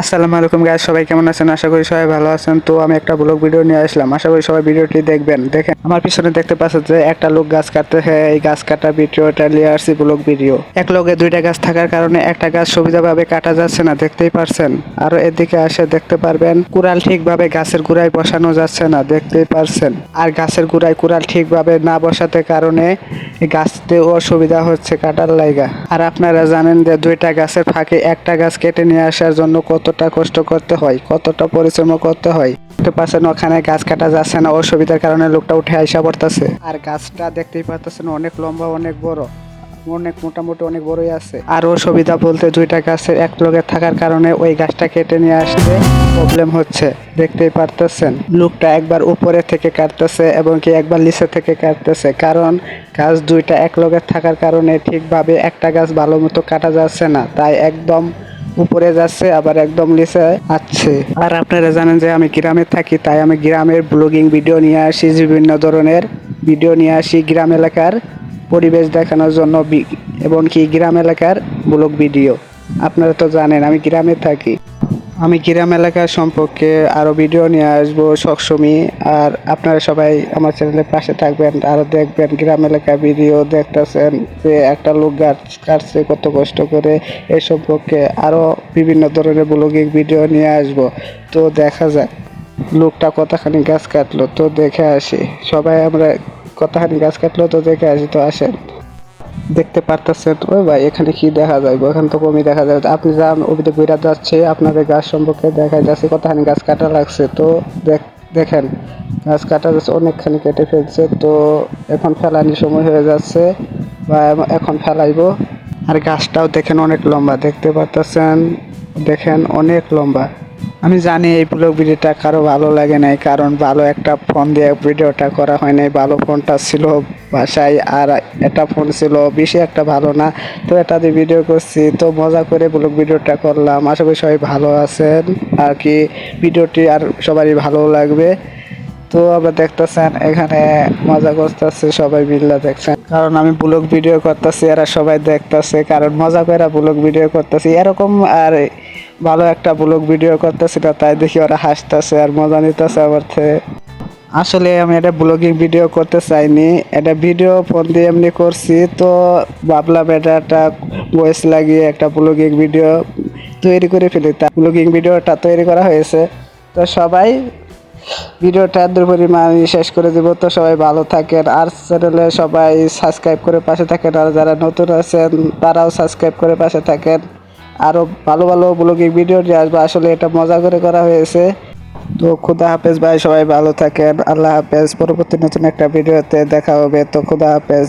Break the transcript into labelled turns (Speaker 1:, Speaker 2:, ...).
Speaker 1: আসসালামু আলাইকুম গাইস সবাই কেমন আছেন? আশা করি সবাই ভালো আছেন। তো আমি একটা ব্লগ ভিডিও নিয়ে আসলাম। আশা করি সবাই ভিডিওটি দেখবেন। দেখেন, আমার পিছনে দেখতে পাচ্ছেন যে একটা লোক গাছ কাটতে হ্যাঁ এই গাছ কাটা ভিডিওটা নিয়ে আসছি ব্লগ ভিডিও এক লগে দুইটা গাছ থাকার কারণে একটা গাছ সুবিধাভাবে কাটা যাচ্ছে না, দেখতেই পারছেন? আর এদিকে আসে দেখতে পারবেন, কুড়াল ঠিকভাবে গাছের গোড়ায় বসানো যাচ্ছে না, দেখতেই পারছেন? আর গাছের গোড়ায় কুড়াল ঠিকভাবে না বসাতে কারণে গাছতে অসুবিধা হচ্ছে কাটার লাইগা। আর আপনারা জানেন যে দুইটা গাছের ফাঁকে একটা গাছ কেটে নিয়ে আসার জন্য কতটা কষ্ট করতে হয়, কতটা পরিশ্রম করতে হয়। ওখানে গাছ কাটা যাচ্ছে না, অসুবিধার কারণে লোকটা উঠে আইসা পড়তেছে। আর গাছটা দেখতেই পাচ্ছেন অনেক লম্বা, অনেক বড়। অনেক মোটামুটি অনেক বড়ই আছে। আর অসুবিধা বলতে দুইটা গাছের এক লগে থাকার কারণে ওই গাছটা কেটে নিয়ে আসতে প্রবলেম হচ্ছে। দেখতেই পারতেছেন, লোকটা একবার উপরে থেকে কাটতেছে এবং কি একবার নিচে থেকে কাটতেছে। কারণ গাছ দুইটা এক লগে থাকার কারণে ঠিকভাবে একটা গাছ ভালো মতো কাটা যাচ্ছে না, তাই একদম উপরে যাচ্ছে, আবার একদম নিচে আছে আর আপনারা জানেন যে আমি গ্রামে থাকি, তাই আমি গ্রামের ব্লগিং ভিডিও নিয়ে আসি, বিভিন্ন ধরনের ভিডিও নিয়ে আসি গ্রাম এলাকার। পরিবেশ দেখানোর জন্য এবং কি গ্রাম এলাকার ব্লগ ভিডিও। আপনারা তো জানেন, আমি গ্রামে থাকি। আমি গ্রাম এলাকা সম্পর্কে আরও ভিডিও নিয়ে আসব সবসময়। আর আপনারা সবাই আমার চ্যানেলের পাশে থাকবেন আরও দেখবেন গ্রাম এলাকা ভিডিও দেখতেছেন যে একটা লোক গাছ কাটছে, কত কষ্ট করে। এ সম্পর্কে আরও বিভিন্ন ধরনের ব্লগিং ভিডিও নিয়ে আসব। তো দেখা যাক, লোকটা কতখানি গাছ কাটলো, তো দেখে আসি। সবাই আমরা কতখানি গাছ কাটলো, তো দেখে আসি তো আসেন। দেখতে পারতেছেন, ওই ভাই, এখানে কি দেখা যায় গো? এখানে তো কমই দেখা যায় আপনি যান, ওদিকে ঘুরা যাচ্ছে, আপনাদের গাছ সম্পর্কে দেখা যাচ্ছে কতখানি গাছ কাটা লাগছে। তো দেখ- দেখেন, গাছ কাটা যাচ্ছে অনেকখানি কেটে ফেলছে, তো এখন ফেলানির সময় হয়ে যাচ্ছে। বা এখন ফেলাইবো। আর গাছটাও দেখেন অনেক লম্বা, দেখতে পারতেছেন? দেখেন, অনেক লম্বা। আমি জানি এই ব্লগ ভিডিওটা কারও ভালো লাগে নাই, কারণ ভালো একটা ফোন দিয়ে ভিডিওটা করা হয় নাই। ভালো ফোনটা ছিল বাসায় আর এটা ফোন ছিল বেশি একটা ভালো না। তো এটা দিয়ে ভিডিও করছি। তো মজা করে ব্লগ ভিডিওটা করলাম। আশা করি সবাই ভালো আছেন। আর কি ভিডিওটি আর সবারই ভালো লাগবে। তো আমরা দেখতেছেন, এখানে মজা করতেছে সবাই মিল্লা দেখছেন। কারণ আমি ব্লগ ভিডিও করতেছি, এরা সবাই দেখতেছে। কারণ মজা করে ব্লগ ভিডিও করতেছি। এরকম আর ভালো একটা ব্লগ ভিডিও করতেছি না তাই দেখি ওরা হাসতেছে আর মজা নিতেছে আমার আসলে আমি এটা ব্লগিং ভিডিও করতে চাইনি, এটা ভিডিও ফোন দিয়ে এমনি করছি, তো ভাবলাম এটা একটা ভয়েস লাগিয়ে একটা ব্লগিং ভিডিও তৈরি করে ফেলি। তা ব্লগিং ভিডিওটা তৈরি করা হয়েছে। তো সবাই ভিডিওটা এত পরিমাণ শেষ করে দিব। তো সবাই ভালো থাকেন, আর চ্যানেলে সবাই সাবস্ক্রাইব করে পাশে থাকেন, আর যারা নতুন আছেন, তারাও সাবস্ক্রাইব করে পাশে থাকেন। আরও ভালো ভালো ব্লগিং ভিডিও নিয়ে আসবে। আসলে এটা মজা করে করা হয়েছে। তো খুদা হাফেজ ভাই, সবাই ভালো থাকেন। আল্লাহ হাফেজ। পরবর্তী নতুন একটা ভিডিওতে দেখা হবে। তো খুদা হাফেজ।